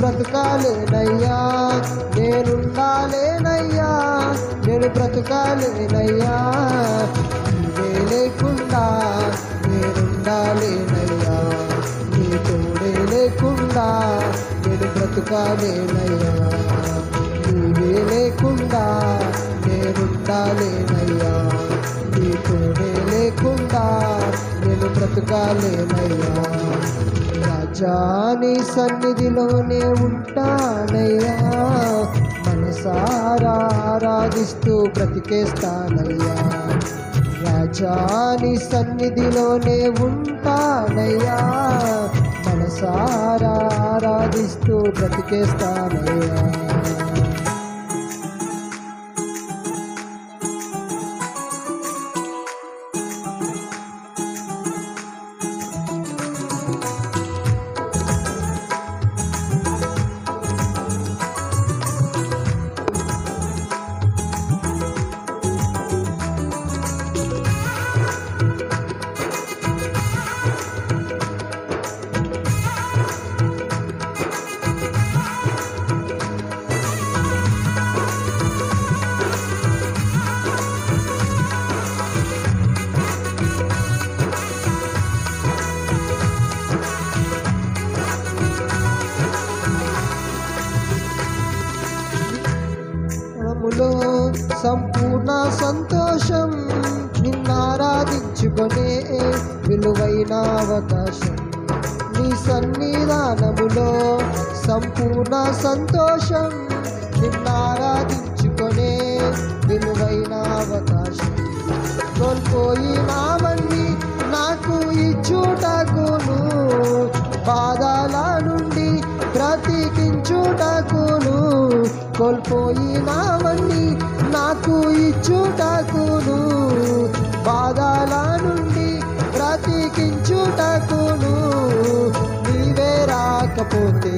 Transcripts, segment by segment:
బ్రతకాలేనయ్యా నేనున్నాలేనయ్యా నేను బ్రతకాలేనయ్యా నీవే లేకుండా నేనుండాలేనయ్యా నీ తోడే లేకుండా నేను బ్రతకాలేనయ్యా నీవే లేకుండా నేనుండాలేనయ్యా. నీ తోడే లేకుండా నేను బ్రతకాలేనయ్యా. రాజా నీ సన్నిధిలోనే ఉంటానయ్యా. మనసారా ఆరాధిస్తూ బ్రతికేస్తానయ్యా. రాజా నీ సన్నిధిలోనే ఉంటానయ్యా. మనసారా ఆరాధిస్తూ బ్రతికేస్తానయ్యా. సన్నిధానములో సంపూర్ణ సంతోషం నిన్నారాధించుకొనే విలువైన అవకాశం. కోల్పోయినావన్నీ నాకు ఇచ్చుటకును బాధల నుండి బ్రతికించుటకును కోల్పోయినావన్నీ నాకు ఇచ్చుటకును బాధల నుండి బ్రతికించుటకును నీవే రాకపోతే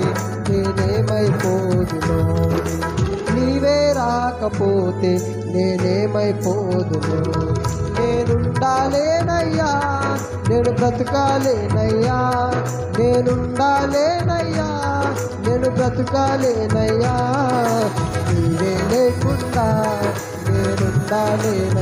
నేనేమైపోదును? నీవే రాకపోతే నేనేమైపోదును? నేనుండాలేనయ్యా నేను బ్రతకాలేనయ్యా. నేనుండాలేనయ్యా నేను బ్రతకాలేనయ్యా. నీవే లేకుండా నేనుండాలేనయ్యా.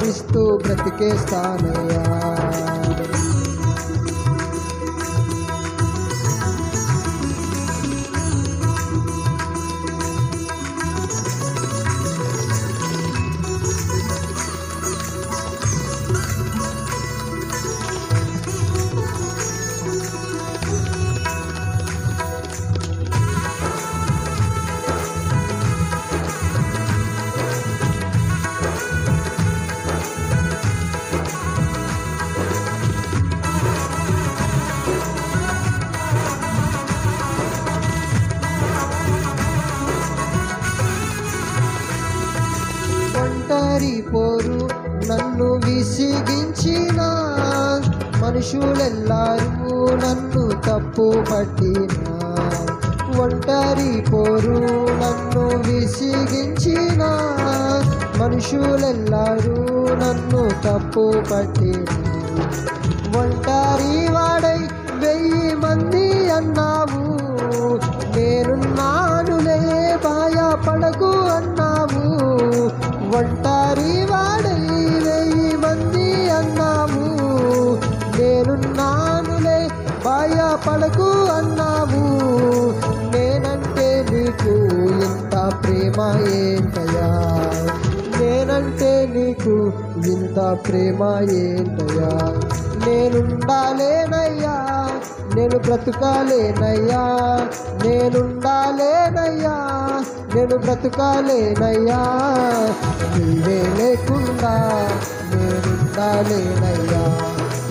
ఆరాధిస్తూ బ్రతికేస్తానయ్యా మనుషులెల్లారూ నన్ను తప్పు పట్టిన ఒంటరి పోరు నన్ను విసిగించిన మనుషులెల్లారూ నన్ను తప్పు పట్టిన ఒంటరి వాడై వెయ్యి మంది అన్నావు. నేనున్నానులే భయపడకు అన్నావు. ఒంటరి పడకు అన్నావు. నేనంటే నీకు ఇంత ప్రేమ ఏంటయా నేనంటే నీకు ఇంత ప్రేమ ఏంటయ్యా? నేనుండాలేనయ్యా. నేను బ్రతుకాలేనయ్యా. నేనుండాలేనయ్యా. నేను బ్రతుకాలేనయ్యా. నీవే లేకుండా నేనుండాలేనయ్యా.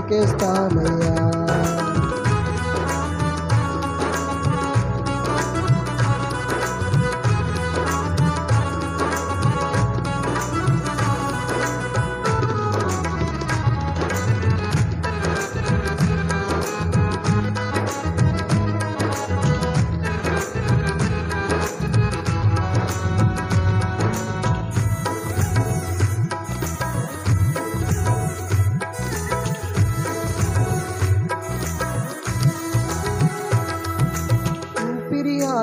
ఆరాధిస్తూ బ్రతికేస్తానయ్యా ఊపిరి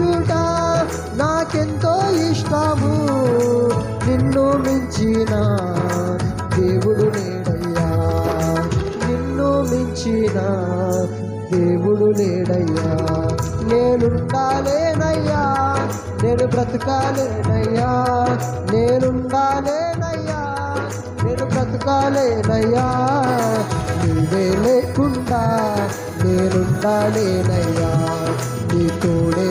బాటల నాకెంతో ఇష్టము. నిన్ను మించిన దేవుడు లేడయ్యా. నిన్ను మించిన దేవుడు లేడయ్యా. నేనుండాలేనయ్యా. నేను బ్రతకాలేనయ్యా. నేనుండాలేనయ్యా. నేను బ్రతకాలేనయ్యా. నీవే లేకుండా నేనుండాలేనయ్యా. నీ తోడే